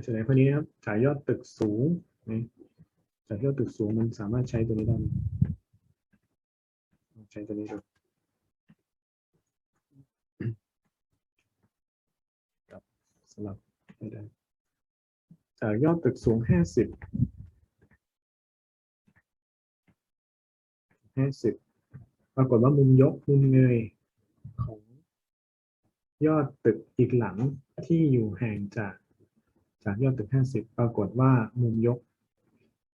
เฉลยข้อนี้นะครับจากยอดตึกสูงนะจากยอดตึกสูงมันสามารถใช้ตัวนี้ได้ไหมใช้ตัวนี้ดูกับสลับไม่ได้จากยอดตึกสูงห้าสิบห้าสิบปรากฏว่ามุมยกมุมเงยของยอดตึกอีกหลังที่อยู่ห่างจาก จากยอดตึกห้าสิบปรากฏว่ามุมยก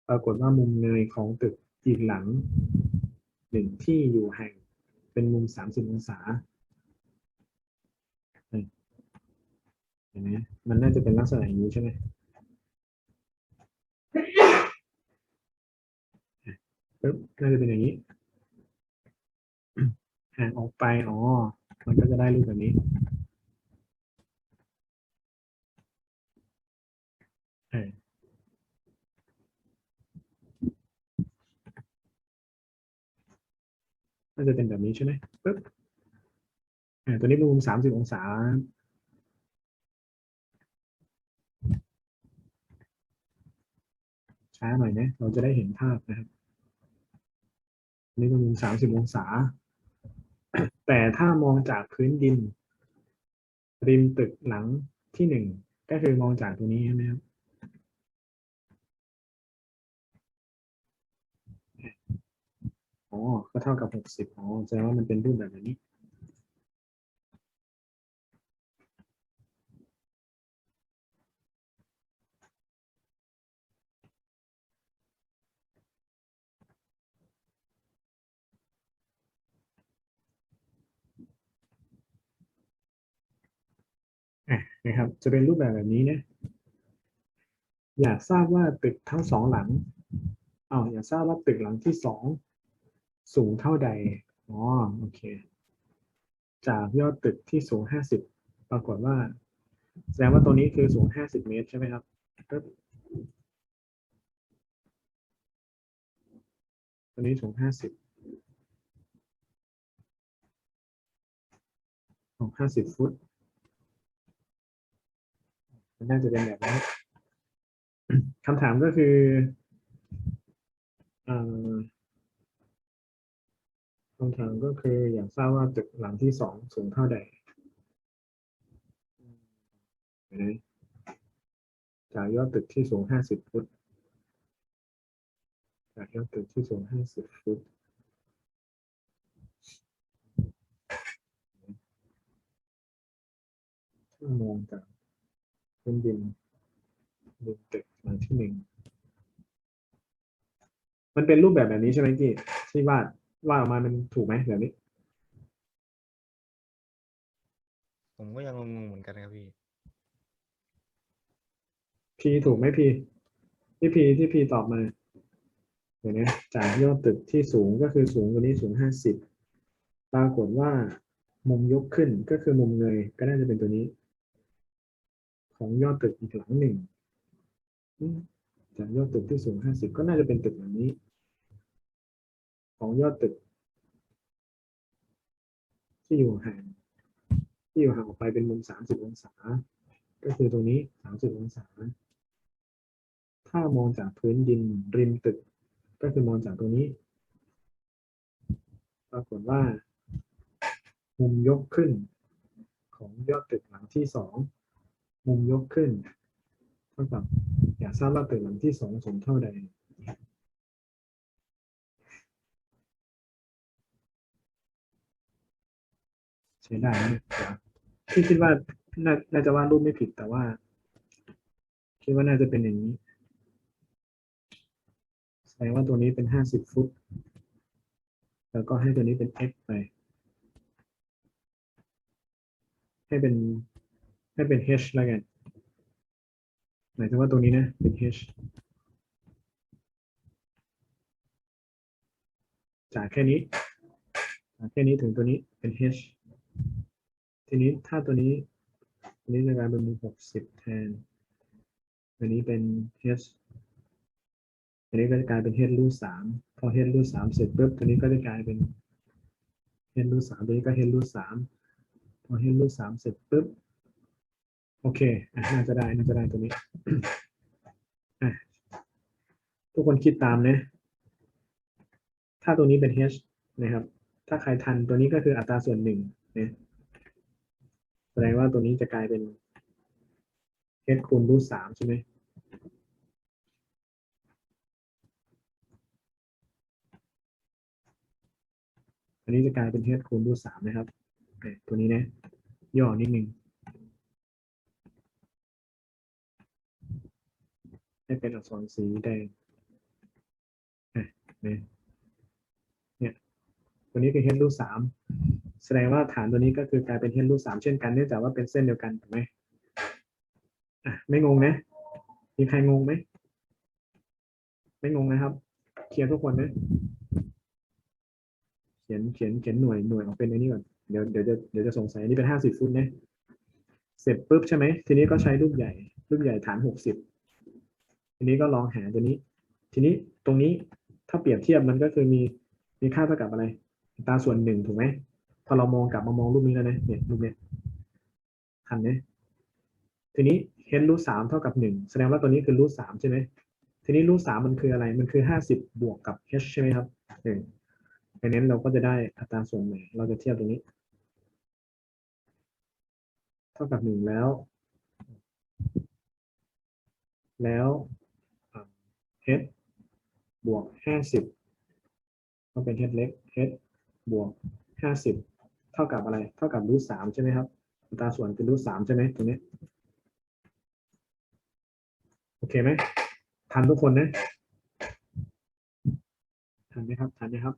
ปรากฏว่ามุมเงยของตึกอีกหลังหนึ่งที่อยู่แห่งเป็นมุมสามสิบองศาเห็นไหมมันน่าจะเป็นลักษณะอย่างนี้ใช่ไหมปึ๊บน่าจะเป็นอย่างนี้ห่างออกไป อ๋อ มันก็จะได้รูปแบบนี้ น่าจะเป็นแบบนี้ใช่ไหมปึ๊บอ่าตัวนี้เป็นมุมสามสิบองศา ช้าหน่อยนะ เราจะได้เห็นภาพนะครับนนี่ก็มุมสามสิบองศา แต่ถ้ามองจากพื้นดิน ริมตึกหลังที่หนึ่งก็คือมองจากตรงนี้ใช่ไหมครับ อ๋อ ก็เท่ากับหกสิบอ๋อ แสดงว่ามันเป็นรูปแบบนี้อะนะครับ จะเป็นรูปแบบแบบนี้นะอยากทราบว่าตึกทั้งสองหลังอ้าวอยากทราบว่าตึกหลังที่สอง สูงเท่าใด อ๋อ โอเค จากยอดตึกที่สูงห้าสิบ ปรากฏว่า แสดงว่าตัวนี้คือสูงห้าสิบเมตรใช่ไหมครับตัวนี้สูงห้าสิบของห้าสิบฟุตมันน่าจะเป็นแบบนี้คำถามก็คืออ่อ คำถามก็คืออยากทราบว่าตึกหลังที่สองสูงเท่าใดจากยอดตึกที่สูงห้าสิบฟุตจากยอดตึกที่สูงห้าสิบฟุตถ้ามองจากพื้นดินดินตึกหลังที่หนึ่งมันเป็นรูปแบบแบบนี้ใช่ไหมกี้ที่วาด วาดออกมามันถูกไหมแบบนี้ ผมก็ยังงงๆเหมือนกันครับพี่พีถูกไหมพีที่พีที่พีตอบมาเห็นไหมจากยอดตึกที่สูงก็คือสูงกว่านี้สูงห้าสิบปรากฏว่ามุมยกขึ้นก็คือมุมเงยก็น่าจะเป็นตัวนี้ ของยอดตึกอีกหลังหนึ่งอืมจากยอดตึกที่สูงห้าสิบก็น่าจะเป็นตึกหลังนี้ ของยอดตึก ที่อยู่ห่างที่อยู่ห่างออกไปเป็นมุมสามสิบองศา ก็คือตรงนี้สามสิบองศา ถ้ามองจากพื้นดินริมตึก ก็คือมองจากตรงนี้ ปรากฏว่า มุมยกขึ้นของยอดตึกหลังที่สองมุมยกขึ้นเท่ากับอยากทราบว่าตึกหลังที่สองสูงเท่าใด ใช้ได้ไหมเนี่ยพี่คิดว่าน่าน่าจะวาดรูปไม่ผิดแต่ว่า คิดว่าน่าจะเป็นอย่างนี้แสดงว่าตัวนี้เป็นห้าสิบฟุต แล้วก็ให้ตัวนี้เป็น x ไป ให้เป็นให้เป็น h แล้วกันหมายถึงว่าตัวนี้นะเป็น h จากแค่นี้ จากแค่นี้ถึงตัวนี้เป็น h ทีนี้ถ้าตัวนี้ตัวนี้จะกลายเป็นหกสิบแทนตัวนี้เป็น h ตัวนี้ก็จะกลายเป็น h รูทสามพอ h รูทสามเสร็จปุ๊บตัวนี้ก็จะกลายเป็น h รูทสามตัวนี้ก็ h รูทสามพอ h รูทสามเสร็จปุ๊บโอเคอน่าจะได้น่าจะได้ตัวนี้ทุกคนคิดตามนะ ถ้าตัวนี้เป็น h นะครับ ถ้าใครทันตัวนี้ก็คืออัตราส่วนหนึ่งนะ แสดงว่าตัวนี้จะกลายเป็น h คูณรูทสามใช่ไหมอันนี้จะกลายเป็น h คูณรูทสามนะครับตัวนี้นะ ย่อนิดนึงให้เป็นอักษรสีแดงเนี่ยเนี่ยตัวนี้คือ h รูทสาม แสดงว่าฐานตัวนี้ก็คือกลายเป็น h รูทสามเช่นกันเนื่องจากว่าเป็นเส้นเดียวกันถูกไหมอะไม่งงนะ มีใครงงไหม ไม่งงนะครับ เคลียร์ทุกคนนะเขียนเขียนเขียนหน่วยหน่วยออกเป็นอันนี้ก่อนเดี๋ยวเดี๋ยวจะเดี๋ยวจะสงสัยนนี้เป็นห้าสิบฟุตนะเสร็จปุ๊บใช่ไหมทีนี้ก็ใช้รูปใหญ่รูปใหญ่ฐานหกสิบทีนี้ก็ลองหาตัวนี้ ทีนี้ตรงนี้ถ้าเปรียบเทียบมันก็คือมีมีค่าเท่ากับอะไรตาส่วนหนึ่งถูกไหม พอเรามองกลับมามองรูปนี้แล้วนะเนี่ยรูปเนี้ยทันไหมทีนี้เฮนรูทสามเท่ากับหนึ่งแสดงว่าตัวนี้คือรูทสามใช่ไหมทีนี้รูทสามมันคืออะไรมันคือห้าสิบบวกกับ h ใช่ไหมครับหนึ่งดังนั้นเราก็จะได้อัตราส่วนใหม่เราจะเทียบตรงนี้ เท่ากับหนึ่งแล้ว แล้ว h บวกห้าสิบก็เป็น h เล็ก h บวกห้าสิบ เท่ากับอะไร เท่ากับรูทสามใช่ไหมครับอัตราส่วนเป็นรูทสามใช่ไหมตรงนี้ โอเคไหมทันทุกคนนะทันไหมครับทันไหมครับ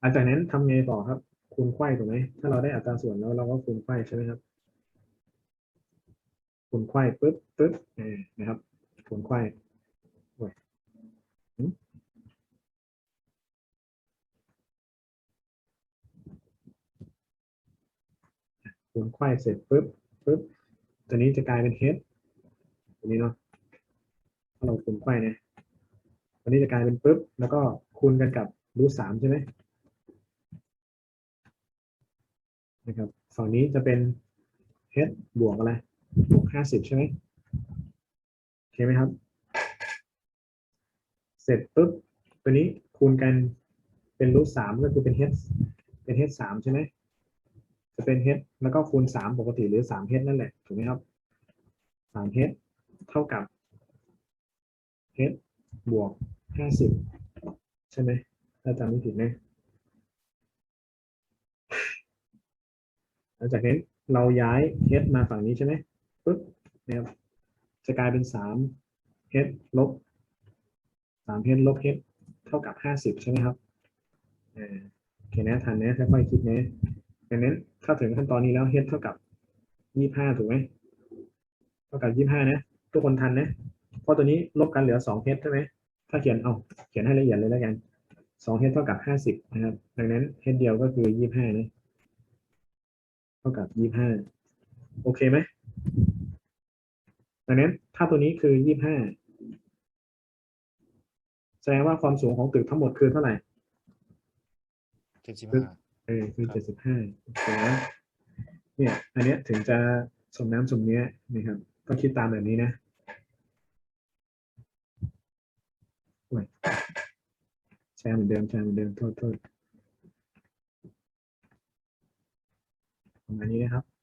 หลังจากนั้นทำไงต่อครับ คูณไขว้ถูกไหมถ้าเราได้อัตราส่วนแล้วเราก็คูณไขว้ใช่ไหมครับ คูณไขว้ปุ๊บปุ๊บนะครับคูณไขว้โอ้ย คูณไขว้เสร็จปุ๊บปุ๊บตัวนี้จะกลายเป็น h ตัวนี้เนาะถ้าเราคูณไขว้เนี่ยตัวนี้จะกลายเป็นปุ๊บแล้วก็คูณกันกับรูทสามใช่ไหมนะครับฝั่งนี้จะเป็น h บวกอะไรบวกห้าสิบใช่ไหมโอเคไหมครับ เสร็จปุ๊บตัวนี้คูณกันเป็นรูทสามก็คือเป็น h เป็น h สามใช่ไหม จะเป็น h แล้วก็คูณสามปกติหรือสาม h นั่นแหละ ถูกไหมครับสาม h เท่ากับ h บวกห้าสิบใช่ไหมถ้าจำไม่ผิดนะหลังจากนั้นเราย้าย h มาฝั่งนี้ใช่ไหมปุ๊บนะครับจะกลายเป็นสาม h ลบสาม h ลบ h เท่ากับห้าสิบใช่ไหมครับโอเคนะทันนะค่อยๆคิดนะ ดังนั้นถ้าถึงขั้นตอนนี้แล้ว h เท่ากับยี่ห้าถูกไหมเท่ากับยี่ห้านะทุกคนทันนะเพราะตัวนี้ลบกันเหลือสอง h ใช่ไหมถ้าเขียนเอาเขียนให้ละเอียดเลยแล้วกันสอง h เท่ากับห้าสิบนะครับ ดังนั้น h เดียวก็คือยี่ห้านะเท่ากับยี่ห้าโอเคไหมดังนั้นถ้าตัวนี้คือยี่ห้าแสดงว่าความสูงของตึกทั้งหมดคือเท่าไหร่เจ็ดสิบห้า เออคือครับเจ็ดสิบห้าโอเคนะเนี่ยอันเนี้ยถึงจะสมน้ำสมเนี้ยนะครับ ก็คิดตามแบบนี้นะโอ้ยแชร์เหมือนเดิมแชร์เหมือนเดิมโทษโทษประมาณนี้นะครับ